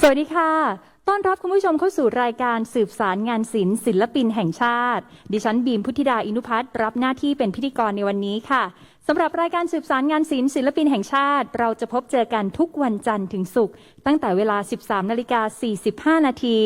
สวัสดีค่ะ ต้อนรับคุณผู้ชมเข้าสู่รายการสืบสารงานศิลป์ศิลปินแห่งชาติ ดิฉันบีมพุทธิดาอินุพัฒน์รับหน้าที่เป็นพิธีกรในวันนี้ค่ะ สำหรับรายการสืบสารงานศิลป์ศิลปินแห่งชาติ เราจะพบเจอกันทุกวันจันทร์ถึงศุกร์ ตั้งแต่เวลา 13นาฬิกา45 นาที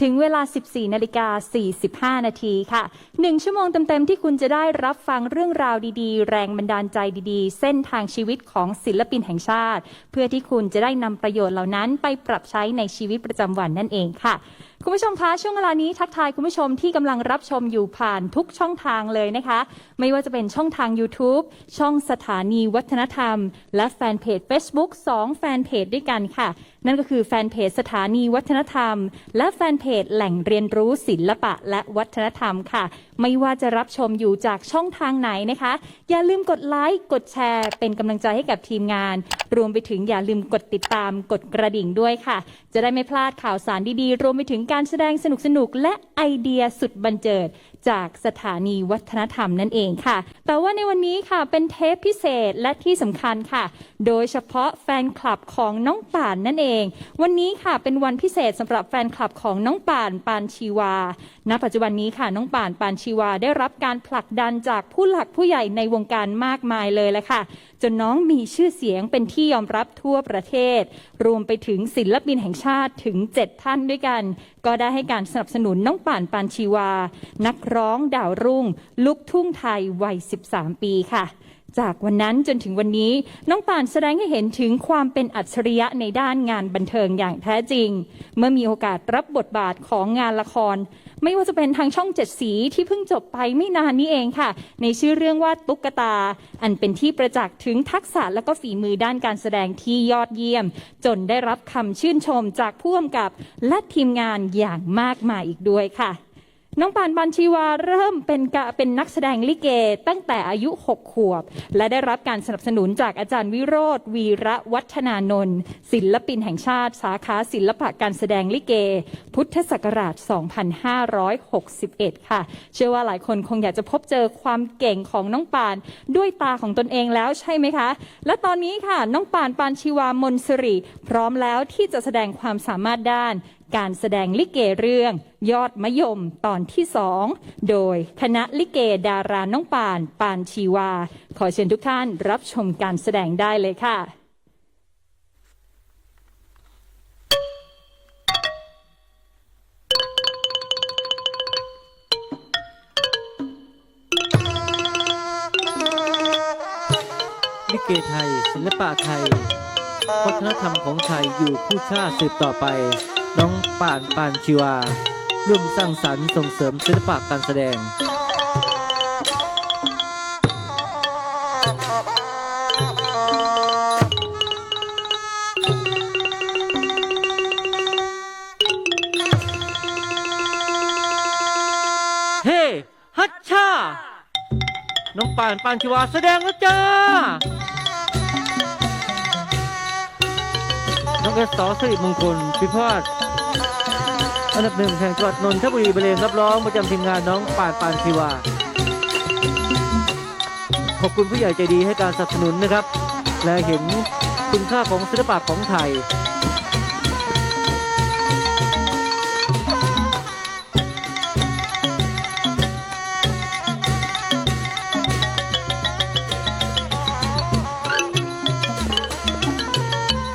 ถึงเวลา 14นาฬิกา45 นาทีค่ะ 1 ชั่วโมงเต็มๆที่คุณจะได้รับฟังเรื่องราวดีๆ แรงบันดาลใจดีๆ เส้นทางชีวิตของศิลปินแห่งชาติ เพื่อที่คุณจะได้นำประโยชน์เหล่านั้นไปปรับใช้ในชีวิตประจำวันนั่นเองค่ะคุณผู้ชมคะช่วงเวลานี้ทักทายคุณผู้ชมที่กำลังรับชมอยู่ผ่านทุกช่องทางเลยนะคะ ไม่ว่าจะเป็นช่องทาง YouTube ช่องสถานีวัฒนธรรม และแฟนเพจ Facebook 2 แฟนเพจด้วยกันค่ะ นั่นก็คือแฟนเพจสถานีวัฒนธรรม และแฟนเพจแหล่งเรียนรู้ศิลปะและวัฒนธรรมค่ะ ไม่ว่าจะรับชมอยู่จากช่องทางไหนนะคะ อย่าลืมกดไลค์กดแชร์ เป็นกำลังใจให้กับทีมงาน รวมไปถึงอย่าลืมกดติดตามกดกระดิ่งด้วยค่ะ จะได้ไม่พลาดข่าวสารดีๆ รวมไปถึงการแสดงสนุกๆและไอเดียสุดบันเจิดจากสถานีวัฒนธรรมนั่นเองค่ะ แต่ว่าในวันนี้ค่ะเป็นเทปพิเศษและที่สำคัญค่ะ โดยเฉพาะแฟนคลับของน้องป่านนั่นเอง วันนี้ค่ะเป็นวันพิเศษสำหรับแฟนคลับของน้องป่านปานชีวา ณ ปัจจุบันนี้ค่ะน้องป่านปานชีวาได้รับการผลักดันจากผู้หลักผู้ใหญ่ในวงการมากมายเลยแหละค่ะ จนน้องมีชื่อเสียงเป็นที่ยอมรับทั่วประเทศ รวมไปถึงศิลปินแห่งชาติถึง 7 ท่านด้วยกัน ก็ได้ให้การสนับสนุนน้องป่านปานชีวา นักรร้องดาวรุ่งลูกทุ่งไทยวัย 13 ปีค่ะ จากวันนั้นจนถึงวันนี้ น้องป่านแสดงให้เห็นถึงความเป็นอัจฉริยะในด้านงานบันเทิงอย่างแท้จริง เมื่อมีโอกาสรับบทบาทของงานละคร ไม่ว่าจะเป็นทางช่องเจ็ดสีที่เพิ่งจบไปไม่นานนี้เองค่ะ ในชื่อเรื่องว่าตุ๊กตา อันเป็นที่ประจักษ์ถึงทักษะและก็ฝีมือด้านการแสดงที่ยอดเยี่ยม จนได้รับคำชื่นชมจากผู้กำกับและทีมงานอย่างมากมายอีกด้วยค่ะ น้องปานบันชีวาเริ่มเป็นกะเป็นนักแสดงลิเก ตั้งแต่อายุ 6 ขวบ และได้รับการสนับสนุนจากอาจารย์วิโรธวีระวัฒนานนท์ศิลปินแห่งชาติ สาขาศิลปะการแสดงลิเก พุทธศักราช 2561 ค่ะ เชื่อว่าหลายคนคงอยากจะพบเจอความเก่งของน้องปานด้วยตาของตนเองแล้วใช่ไหมคะ และตอนนี้ค่ะ น้องปานปานชีวามนสิริพร้อมแล้วที่จะแสดงความสามารถด้าน การแสดงลิเกเรื่อง ยอดมะยมตอนที่สองโดยคณะลิเกดาราน้องปาน ปานชีวา ขอเชิญทุกท่านรับชมการแสดงได้เลยค่ะลิเกไทย ศิลปะไทย วัฒนธรรมของไทยอยู่คู่ชาติสืบต่อไป น้องป่านปานชีวา ร่วมสร้างสรรค์ส่งเสริมศิลปะการแสดง เฮ้ฮัชชา น้องป่านปานชีวาแสดงแล้วจ้า น้องเอสสอสิริมงคลพิพาท อันดับหนึ่งแห่งจังหวัดนนทบุรีบรเลงรับร้องประจำทีมงานน้องป่านปานชีวา ขอบคุณผู้ใหญ่ใจดีให้การสนับสนุนนะครับ และเห็นคุณค่าของศิลปะของไทย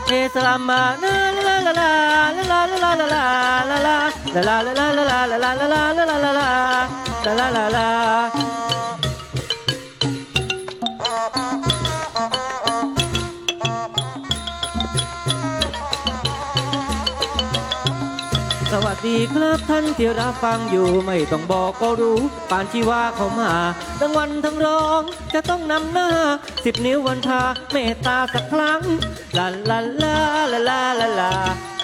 เอสลามาลาลาลาลาลาลาลาลาลา ลาลาลาลาลาลาลาลาลาลาลาลาลาลาลาลาลาสวัสดีครับท่านที่รับฟังอยู่ไม่ต้องบอกก็รู้ ปานชีวาเขามาทั้งวันทั้งร้องจะต้องนำหน้าสิบนิ้ววันทาเมตตาสักครั้งลาลาลาลาลาลาลา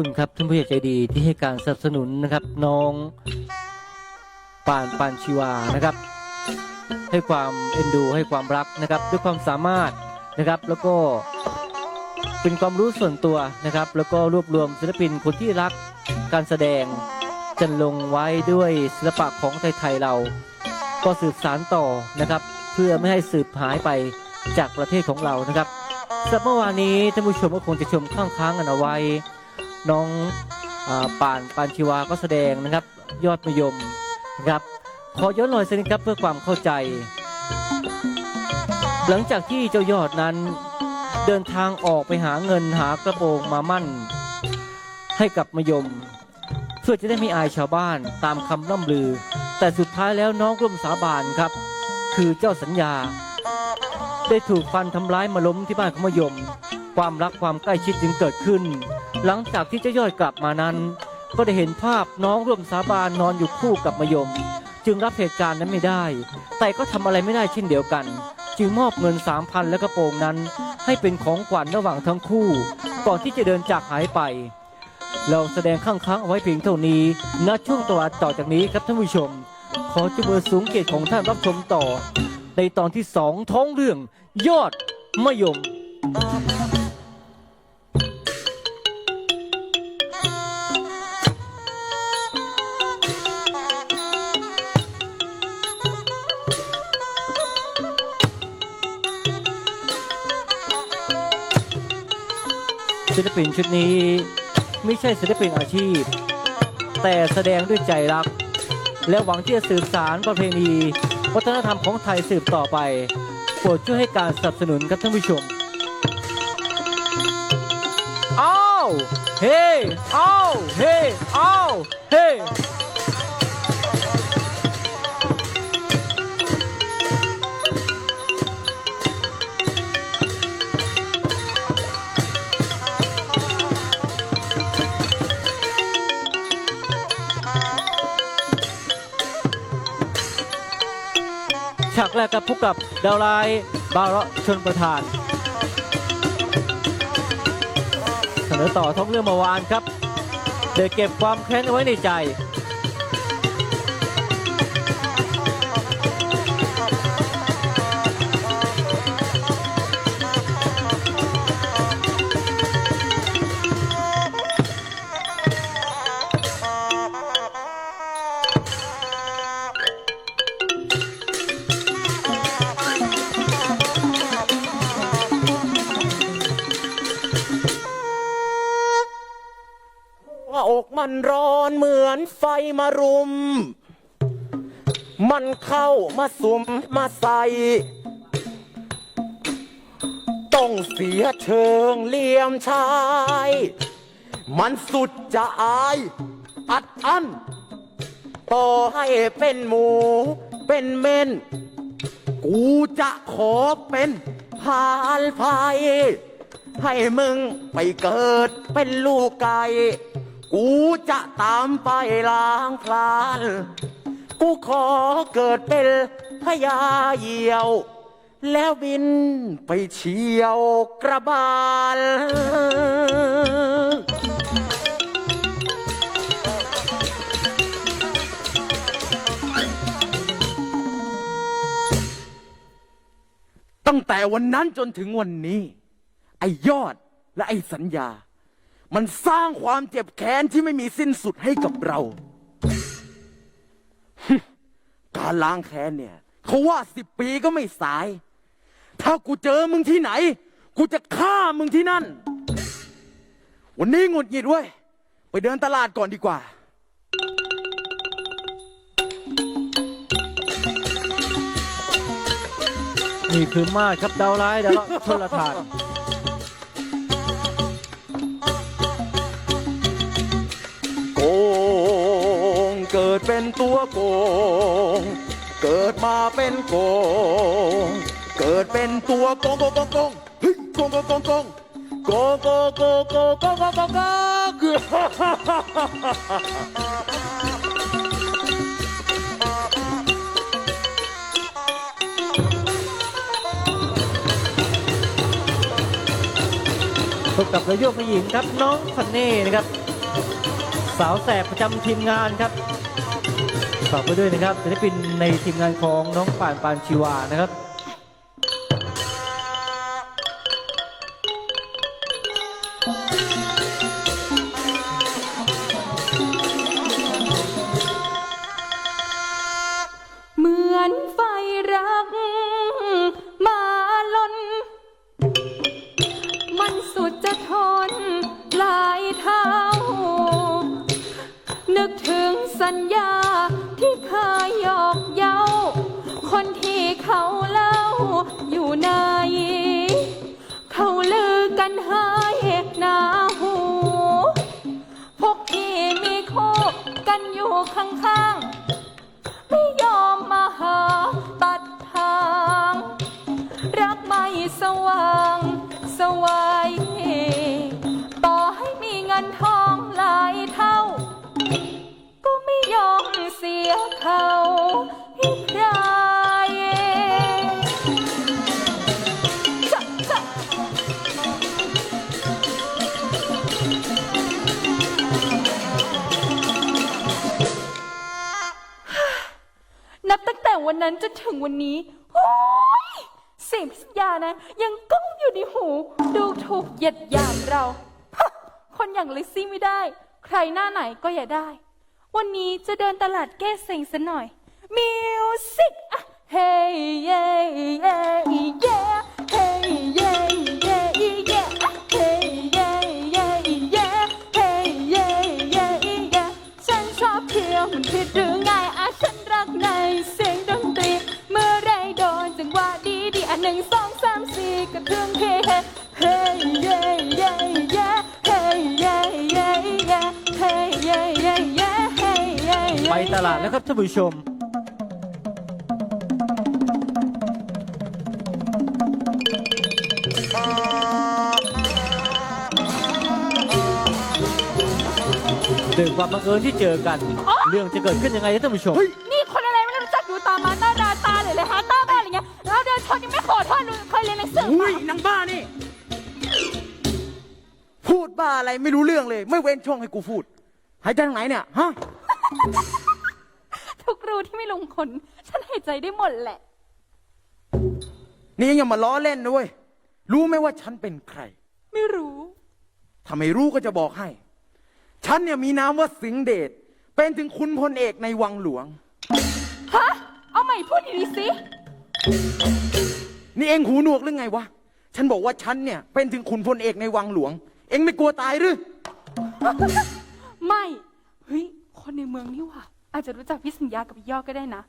คุณครับท่านผู้ใหญ่ใจดีที่ให้การสนับสนุนนะครับ น้องปานปานชีวานะครับ ให้ความเอ็นดูให้ความรักนะครับ ด้วยความสามารถนะครับ แล้วก็เป็นความรู้ส่วนตัวนะครับ แล้วก็รวบรวมศิลปินคนที่รักการแสดงจันลงไว้ด้วยศิลปะของไทยๆเรา ก็สืบสารต่อนะครับ เพื่อไม่ให้สืบหายไปจากประเทศของเรานะครับสำหรับเมื่อวานนี้ท่านผู้ชมก็คงจะชมข้างค้างกันเอาไว้ น้องอป่านปานชีวาก็แสดงนะครับ ยอดมยมนะครับขอย้อนรอยสักนิดครับเพื่อความเข้าใจ หลังจากที่เจ้ายอดนั้นเดินทางออกไปหาเงินหากระโปรงมามั่น ให้กับมยม เพื่อจะได้ไม่อายชาวบ้านตามคำล่ำลือ แต่สุดท้ายแล้วน้องร่วมสาบานครับ คือเจ้าสัญญา ได้ถูกฟันทำร้ายมาล้มที่บ้านของมยม ความรักความใกล้ชิดจึงเกิดขึ้น หลังจากที่เจ้ายอดกลับมานั้น ก็ได้เห็นภาพน้องร่วมสาบานนอนอยู่คู่กับมยม จึงรับเหตุการณ์นั้นไม่ได้ แต่ก็ทำอะไรไม่ได้เช่นเดียวกัน จึงมอบเงินสามพันและกระโปรงนั้น ให้เป็นของขวัญระหว่างทั้งคู่ ก่อนที่จะเดินจากหายไป เราแสดงข้างค้างเอาไว้เพียงเท่านี้ณช่วงตะวันต่อจากนี้ครับท่านผู้ชม ขอจุเบอร์สูงเกียรติของท่านรับชมต่อ ในตอนที่สองท้องเรื่องยอดมะยม ศิลปินชุดนี้ไม่ใช่ศิลปินอาชีพ แต่แสดงด้วยใจรัก และหวังที่จะสืบสารประเพณี วัฒนธรรมของไทยสืบต่อไปโปรดช่วยให้การสนับสนุนครับท่านผู้ชมอ้าวเฮ้อ้าวเฮ้อ้าวเฮ้ แรกกับพบกับดาวไลบาระชนประธาน เสนอต่อท้องเรื่องเมื่อวานครับเด็กเก็บความแค้นเอาไว้ในใจ มารุม มันเข้ามาสุมมาใส่ต้องเสียเชิงเลี่ยมชาย มันสุดจะอาย อัดอั้นต่อให้เป็นหมู เป็นเม่น กูจะขอเป็นพานภัยให้มึงไปเกิดเป็นลูกไก่ กูจะตามไปล้างพลาน กูขอเกิดเป็นพญาเหยี่ยว แล้วบินไปเฉียวกระบาล ตั้งแต่วันนั้นจนถึงวันนี้ ไอ้ยอดและไอ้สัญญา มันสร้างความเจ็บแค้นที่ไม่มีสิ้นสุดให้กับเรา การล้างแค้นเนี่ย เขาว่าสิบปีก็ไม่สาย ถ้ากูเจอมึงที่ไหน กูจะฆ่ามึงที่นั่น วันนี้หงุดหงิดเว้ย ไปเดินตลาดก่อนดีกว่านี่คือมาดครับดาวร้ายดาวชลทาน เป็นตัวโกง เกิดมาเป็นโกง เกิดเป็นตัวโกงโกงโกงโกงเฮ้ยโกงโกงโกงโกงโกงโกงโกงโกงโกงโกงโกงโกงโกงพบกับระโยกผู้หญิงครับน้องพันเน่นะครับ สาวแสบประจำทีมงานครับ ฝากไปด้วยนะครับศิลปินในทีมงานของน้องป่านปานชีวานะครับ ยหยอกเย้า คนที่เขาเล่าอยู่ในเขาลือกันให้หนาหู พวกที่มีคู่กันอยู่ข้างๆ ยียดหยามเรา คนอย่างลิซซี่ไม่ได้ ใครหน้าไหนก็อย่าได้ วันนี้จะเดินตลาดแก้เซ็งซะหน่อย มิวสิกอะเฮ้ยเย่เย่เย่เฮ้ยเย่เย่เย่อะเฮ้ยเย่เย่เย่เฮ้ยเย่เย่เย่ฉันชอบเที่ยวมันผิดหรือไงอะฉันรักในเสียงดนตรี เมื่อไรโดนจังหวะดีดีอะหนึ่งสองสามสี่กระเทืองเฮ้เไปตลาดแล้วครับท่านผู้ชมเรื่องความบังเอิญที่เจอกัน เรื่องจะเกิดขึ้นยังไงท่านผู้ชมเฮ้ยนี่คนอะไรไม่รู้จักดูตามาต้าราตาเลยเลยฮะต้าแม่อะไรเงี้ยแล้วเดินชนยังไม่ขอโทษเลยเคยเรียนหนังสืออุ้มายนางบ้านี่ พูดบ้าอะไรไม่รู้เรื่องเลย ไม่เว้นช่องให้กูพูดหายใจทางไหนเนี่ย ฮะ ทุกรูที่ไม่ลงขนฉันหายใจได้หมดแหละ นี่ยังอย่ามาล้อเล่นนะเว้ย รู้ไหมว่าฉันเป็นใคร ไม่รู้ ถ้าไม่รู้ก็จะบอกให้ ฉันเนี่ยมีนามว่าสิงห์เดช เป็นถึงคุณพลเอกในวังหลวง ฮะ เอาใหม่พูดดีๆสิ นี่เองหูหนวกหรือไงวะ ฉันบอกว่าฉันเนี่ยเป็นถึงคุณพลเอกในวังหลวง เองไม่กลัวตายหรือ ไม่ เฮ้ย คนในเมืองนี่หว่า อาจจะรู้จักพี่สัญญากับพี่ยอดก็ได้นะ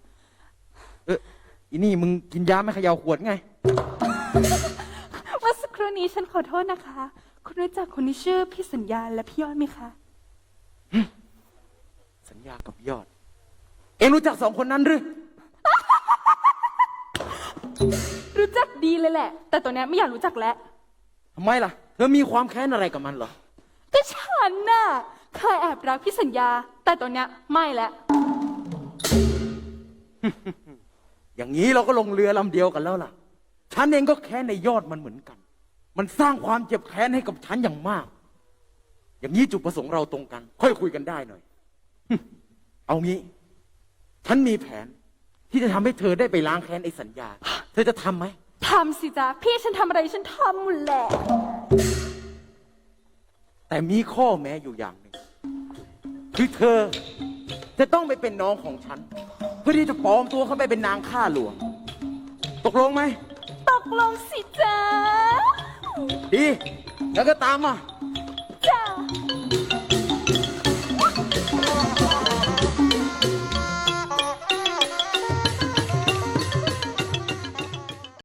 เอออีนี่มึงกินยาไม่เขยาวขวดไง เมื่อสักครู่นี้ฉันขอโทษนะคะ คุณรู้จักคนที่ชื่อพี่สัญญาและพี่ยอดไหมคะ สัญญากับยอด เองรู้จักสองคนนั้นหรือ รู้จักดีเลยแหละ แต่ตัวเนี้ยไม่อยากรู้จักแล้ว ทำไมล่ะ เธอมีความแค้นอะไรกับมันเหรอ ก็ฉันน่ะเคยแอบรักพี่สัญญา แต่ตัวเนี้ยไม่แล้ว อย่างนี้เราก็ลงเรือลำเดียวกันแล้วล่ะ ฉันเองก็แค้นในยอดมันเหมือนกัน มันสร้างความเจ็บแค้นให้กับฉันอย่างมาก อย่างนี้จุดประสงค์เราตรงกัน ค่อยคุยกันได้หน่อย เอางี้ ฉันมีแผน ที่จะทำให้เธอได้ไปล้างแค้นไอ้สัญญา เธอจะทำไหมทำสิจ๊ะ พี่ฉันทำอะไรฉันทำหมดแหละ แต่มีข้อแม้อยู่อย่างหนึ่งคือเธอจะต้องไปเป็นน้องของฉัน เพื่อที่จะปลอมตัวเข้าไปเป็นนางข้าหลวง ตกลงไหม ตกลงสิจ๊ะดี แล้วก็ตามมา